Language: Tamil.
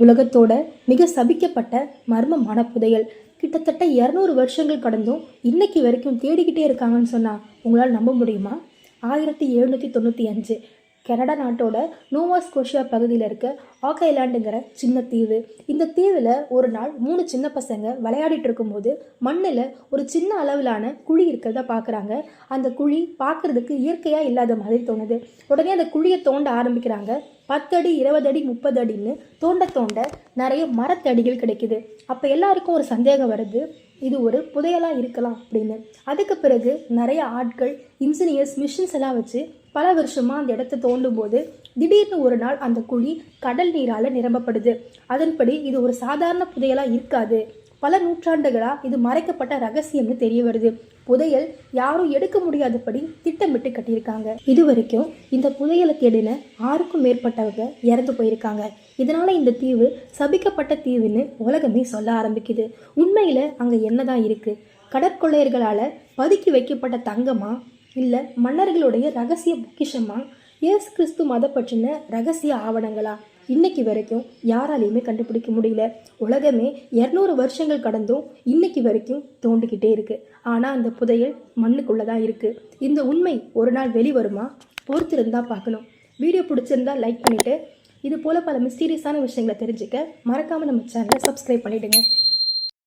உலகத்தோட மிக சபிக்கப்பட்ட மர்மமான புதையல். கிட்டத்தட்ட இரநூறு வருஷங்கள் கடந்தும் இன்னைக்கு வரைக்கும் தேடிக்கிட்டே இருக்காங்கன்னு சொன்னால் உங்களால் நம்ப முடியுமா? ஆயிரத்தி எழுநூற்றி தொண்ணூற்றி அஞ்சு. கனடா நாட்டோட நோவா ஸ்கோஷியா பகுதியில் இருக்க ஆக்கைலாண்டுங்கிற சின்ன தீவு. இந்த தீவில் ஒரு நாள் மூணு சின்ன பசங்க விளையாடிட்டு இருக்கும்போது மண்ணில் ஒரு சின்ன அளவிலான குழி இருக்கிறத பார்க்குறாங்க அந்த குழி பார்க்குறதுக்கு இயற்கையாக இல்லாத மாதிரி தோணுது. உடனே அந்த குழியை தோண்ட ஆரம்பிக்கிறாங்க. பத்தடி இருபது அடி முப்பது அடின்னு தோண்ட தோண்ட நிறைய மரத்தடிகள் கிடைக்குது. அப்போ எல்லாருக்கும் ஒரு சந்தேகம் வருது இது ஒரு புதையலாக இருக்கலாம் அப்படின்னு. அதுக்கு பிறகு நிறைய ஆட்கள் இன்ஜினியர்ஸ் மிஷின்ஸ் எல்லாம் வச்சு பல வருஷமாக அந்த இடத்தை தோண்டும் போது திடீர்னு ஒரு நாள் அந்த குழி கடல் நீரால் நிரம்பப்படுது. அதன்படி இது ஒரு சாதாரண புதையலாக இருக்காது. பல நூற்றாண்டுகளாக இது மறைக்கப்பட்ட ரகசியம்னு தெரிய வருது. புதையல் யாரும் எடுக்க முடியாதபடி திட்டமிட்டு கட்டியிருக்காங்க. இது வரைக்கும் இந்த புதையலை தேடின ஆறுக்கும் மேற்பட்டவங்க இறந்து போயிருக்காங்க. இதனால இந்த தீவு சபிக்கப்பட்ட தீவுன்னு உலகமே சொல்ல ஆரம்பிக்குது. உண்மையில் அங்கே என்னதான் இருக்குது கடற்கொள்ளையர்களால் பதுக்கி வைக்கப்பட்ட தங்கமாக இல்லை மன்னர்களுடைய ரகசிய பொக்கிஷமா? இயேசு கிறிஸ்து மத பற்றின ரகசிய ஆவணங்களா? இன்னைக்கு வரைக்கும் யாராலையுமே கண்டுபிடிக்க முடியல. உலகமே இரநூறு வருஷங்கள் கடந்தும் இன்னைக்கு வரைக்கும் தோண்டிக்கிட்டே இருக்கு. ஆனால் அந்த புதையல் மண்ணுக்குள்ளே தான் இருக்கு. இந்த உண்மை ஒரு நாள் வெளிவருமா? பொறுத்திருந்தா பார்க்கணும். வீடியோ பிடிச்சிருந்தா லைக் பண்ணிவிட்டு இது போல் பல மிஸ்டீரியஸான விஷயங்களை தெரிஞ்சுக்க மறக்காமல் நம்ம சேனலை சப்ஸ்கிரைப் பண்ணிவிடுங்க